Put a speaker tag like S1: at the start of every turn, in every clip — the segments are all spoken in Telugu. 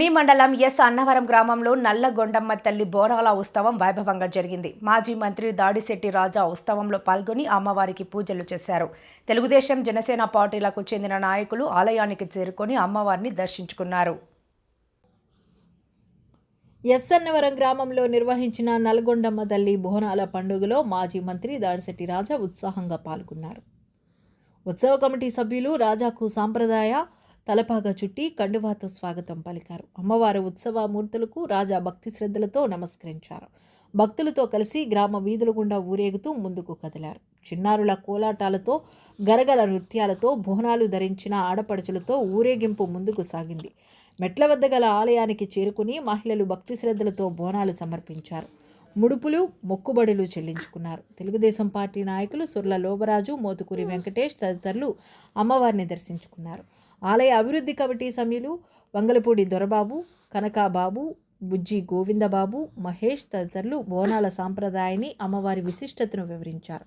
S1: నీ మండలం ఎస్ అన్నవరం గ్రామంలో నల్లగొండమ్మ తల్లి బోనాల ఉత్సవం వైభవంగా జరిగింది. మాజీ మంత్రి దాడిశెట్టి రాజా ఉత్సవంలో పాల్గొని అమ్మవారికి పూజలు చేశారు. తెలుగుదేశం జనసేన పార్టీలకు చెందిన నాయకులు ఆలయానికి చేరుకొని అమ్మవారిని దర్శించుకున్నారు.
S2: ఎస్ఎన్నవరం గ్రామంలో నిర్వహించిన నల్గొండమ్మ తల్లి బోనాల పండుగలో మాజీ మంత్రి దాడిశెట్టి రాజా ఉత్సాహంగా పాల్గొన్నారు. ఉత్సవ కమిటీ సభ్యులు రాజాకు సాంప్రదాయ తలపాగా చుట్టి కండువాతో స్వాగతం పలికారు. అమ్మవారి ఉత్సవ మూర్తులకు రాజా భక్తి శ్రద్ధలతో నమస్కరించారు. భక్తులతో కలిసి గ్రామ వీధుల గుండా ఊరేగుతూ ముందుకు కదిలారు. చిన్నారుల కోలాటాలతో గరగల నృత్యాలతో బోనాలు ధరించిన ఆడపడుచులతో ఊరేగింపు ముందుకు సాగింది. మెట్ల వద్ద గల ఆలయానికి చేరుకుని మహిళలు భక్తి శ్రద్ధలతో బోనాలు సమర్పించారు. ముడుపులు మొక్కుబడులు చెల్లించుకున్నారు. తెలుగుదేశం పార్టీ నాయకులు సుర్ల లోబరాజు మోతుకూరి వెంకటేష్ తదితరులు అమ్మవారిని దర్శించుకున్నారు. ఆలయ అభివృద్ధి కమిటీ సభ్యులు వంగలపూడి దొరబాబు కనకాబాబు బుజ్జి గోవిందబాబు మహేష్ తదితరులు బోనాల సాంప్రదాయాన్ని అమ్మవారి విశిష్టతను వివరించారు.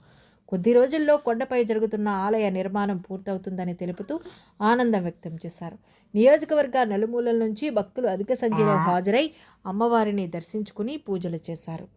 S2: కొద్ది రోజుల్లో కొండపై జరుగుతున్న ఆలయ నిర్మాణం పూర్తవుతుందని తెలుపుతూ ఆనందం వ్యక్తం చేశారు. నియోజకవర్గ నలుమూలల నుంచి భక్తులు అధిక సంఖ్యలో హాజరై అమ్మవారిని దర్శించుకుని పూజలు చేశారు.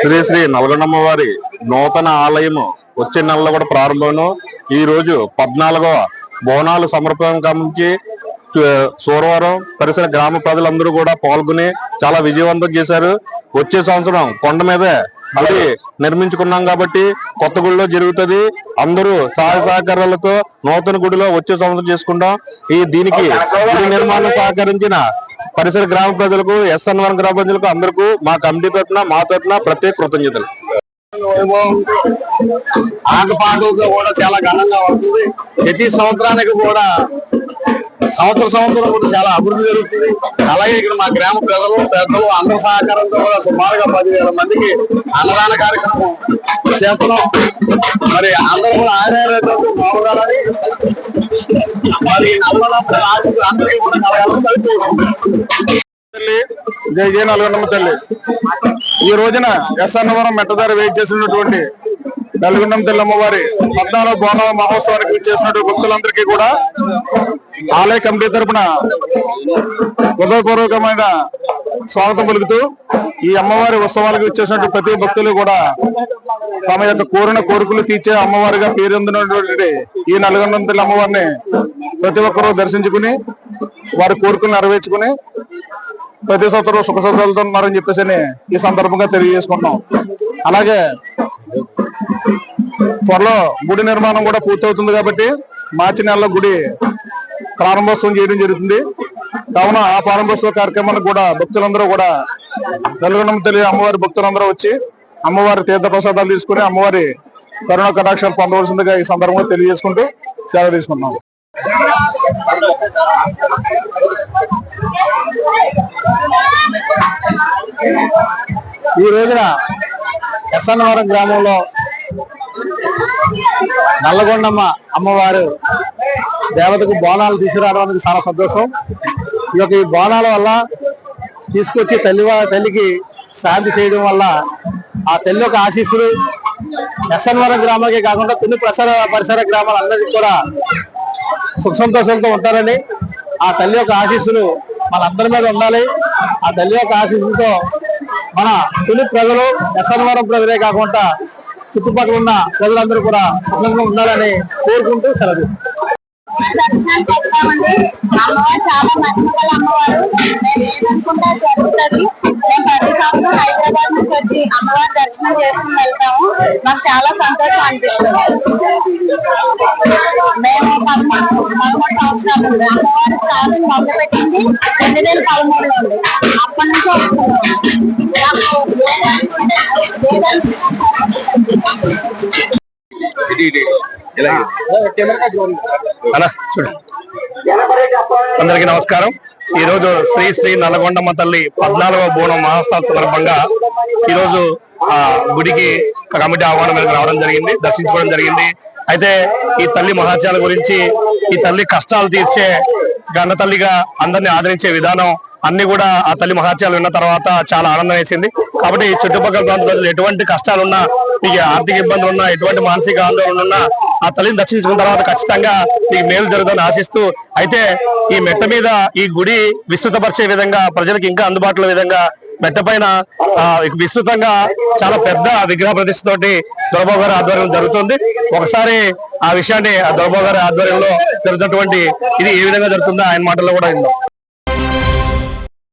S3: శ్రీ శ్రీ నల్గొండమ్మ వారి నూతన ఆలయము వచ్చే నెలలో కూడా ప్రారంభం ఈ రోజు పద్నాలుగవ బోనాలు సమర్పించి గమనించి సూరవరం పరిసర గ్రామ ప్రజలందరూ కూడా పాల్గొని చాలా విజయవంతం చేశారు. వచ్చే సంవత్సరం కొండ మీదే గుడి నిర్మించుకున్నాం కాబట్టి కొత్త గుడిలో జరుగుతుంది. అందరూ సహాయ సహకారాలతో నూతన గుడిలో వచ్చే సంవత్సరం చేసుకుంటాం. ఈ దీనికి గుడి నిర్మాణం సహకరించిన పరిసర గ్రామ ప్రజలకు ఎస్ఎన్వరం గ్రామ ప్రజలకు అందరికీ మా కమిటీ తరఫున మా తరఫున ప్రత్యేక కృతజ్ఞతలు.
S4: ఆటపాటలతో కూడా చాలా ఘనంగా ఉంటుంది. ప్రతి సంవత్సరానికి కూడా సంవత్సర సంవత్సరం కూడా చాలా అభివృద్ధి జరుగుతుంది. అలాగే ఇక్కడ మా గ్రామ ప్రజలు పెద్దలు అందరి సహకారంతో కూడా సుమారుగా పదివేల మందికి అన్నదాన కార్యక్రమం చేస్తున్నాం. మరి అందరూ కూడా ఆదాయాలు బాగుండాలని మరి ఆశీస్సులు అందరికీ కూడా కలగాలని
S3: తల్లి జై జయ నల్గొండమ్మ తల్లి. ఈ రోజున ఎస్ అన్నవరం మెట్టదారి వెయిట్ చేసినటువంటి నల్గొండం తెల్లమ్మవారి అమ్మవారి పద్నాలుగు బోనాల మహోత్సవానికి చేసినటువంటి భక్తులందరికీ కూడా ఆలయ కమిటీ తరపున హృదయపూర్వకమైన స్వాగతం పలుకుతూ ఈ అమ్మవారి ఉత్సవాలకు ఇచ్చేసినటువంటి ప్రతి భక్తులు కూడా తమ యొక్క కోరిన కోరికలు తీర్చే అమ్మవారిగా పేరొందినటువంటి ఈ నల్గొండం తల్లి అమ్మవారిని ప్రతి ఒక్కరూ దర్శించుకుని వారి కోరికలు నెరవేర్చుకుని ప్రతి సంవత్సరం సుఖ సంతోషాలతో ఉన్నారని చెప్పేసి ఈ సందర్భంగా తెలియజేసుకున్నాం అలాగే త్వరలో గుడి నిర్మాణం కూడా పూర్తవుతుంది కాబట్టి మార్చి నెలలో గుడి ప్రారంభోత్సవం చేయడం జరుగుతుంది. కావున ఆ ప్రారంభోత్సవ కార్యక్రమానికి కూడా భక్తులందరూ కూడా నల్గొండ తెలియ అమ్మవారి భక్తులందరూ వచ్చి అమ్మవారి తీర్థ ప్రసాదాలు తీసుకుని అమ్మవారి కరుణ కటాక్షాలు పొందవలసిందిగా ఈ సందర్భంగా తెలియజేసుకుంటూ సేవ తీసుకున్నాము
S4: ఈ రోజున ఎస్ఎన్వరం గ్రామంలో నల్లగొండమ్మ అమ్మవారు దేవతకు బోనాలు తీసుకురావడం అనేది చాలా సంతోషం. ఈ యొక్క ఈ బోనాల వల్ల తీసుకొచ్చి తల్లి తల్లికి శాంతి చేయడం వల్ల ఆ తల్లి యొక్క ఆశీస్సులు ఎస్ఎన్వరం గ్రామానికి కాకుండా కొన్ని ప్రసర పరిసర గ్రామాలందరికీ కూడా సుఖ సంతోషాలతో ఉంటారని ఆ తల్లి యొక్క ఆశీస్సులు మనందరి మీద ఉండాలి. ఆ తల్లి యొక్క ఆశీస్సులతో మన తొలి ప్రజలు ఎస్ఎన్వరం ప్రజలే కాకుండా చుట్టుపక్కల ఉన్న ప్రజలందరూ కూడా సుఖంగా ఉండాలని కోరుకుంటూ సెలవు.
S5: దర్శనానికి అమ్మవారు చాలా అమ్మవారు మేము హైదరాబాద్ నుంచి వచ్చి అమ్మవారి దర్శనం చేసుకుని వెళ్తాము. మాకు చాలా సంతోషం అనిపిస్తుంది. మేము పదమూడు పదమూడు సంవత్సరాలు ఉంది అమ్మవారి స్థానం రెండు వేల పదమూడులో ఉంది అప్పటి నుంచి వస్తున్నాము
S3: అందరికీ నమస్కారం. ఈ రోజు శ్రీ శ్రీ నల్లగొండమ్మ తల్లి పద్నాలుగవ బోనం మహాస్థాన సందర్భంగా ఈ రోజు ఆ గుడికి కమిటీ ఆహ్వానం మీద రావడం జరిగింది దర్శించుకోవడం జరిగింది.
S6: అయితే ఈ తల్లి మహాత్యాల గురించి ఈ తల్లి కష్టాలు తీర్చే గండ తల్లిగా అందరిని ఆదరించే విధానం అన్ని కూడా ఆ తల్లి మహాత్యాలు విన్న తర్వాత చాలా ఆనందం వేసింది. కాబట్టి చుట్టుపక్కల ప్రాంత ప్రజలు ఎటువంటి కష్టాలున్నా మీకు ఆర్థిక ఇబ్బందులు ఉన్నా ఎటువంటి మానసిక ఆందోళన ఉన్నా ఆ తల్లిని దర్శించుకున్న తర్వాత ఖచ్చితంగా మీకు మేలు జరుగుతుందని ఆశిస్తూ అయితే ఈ మెట్ట మీద ఈ గుడి విస్తృతపరిచే విధంగా ప్రజలకు ఇంకా అందుబాటులో విధంగా మెట్ట పైన విస్తృతంగా చాలా పెద్ద విగ్రహ ప్రతిష్టతోటి దొరబాబు గారి ఆధ్వర్యం జరుగుతుంది. ఒకసారి ఆ విషయాన్ని ఆ దొరబాబు గారి ఆధ్వర్యంలో జరుగుతున్నటువంటి ఇది ఏ విధంగా జరుగుతుందో ఆయన మాటల్లో కూడా విందాం.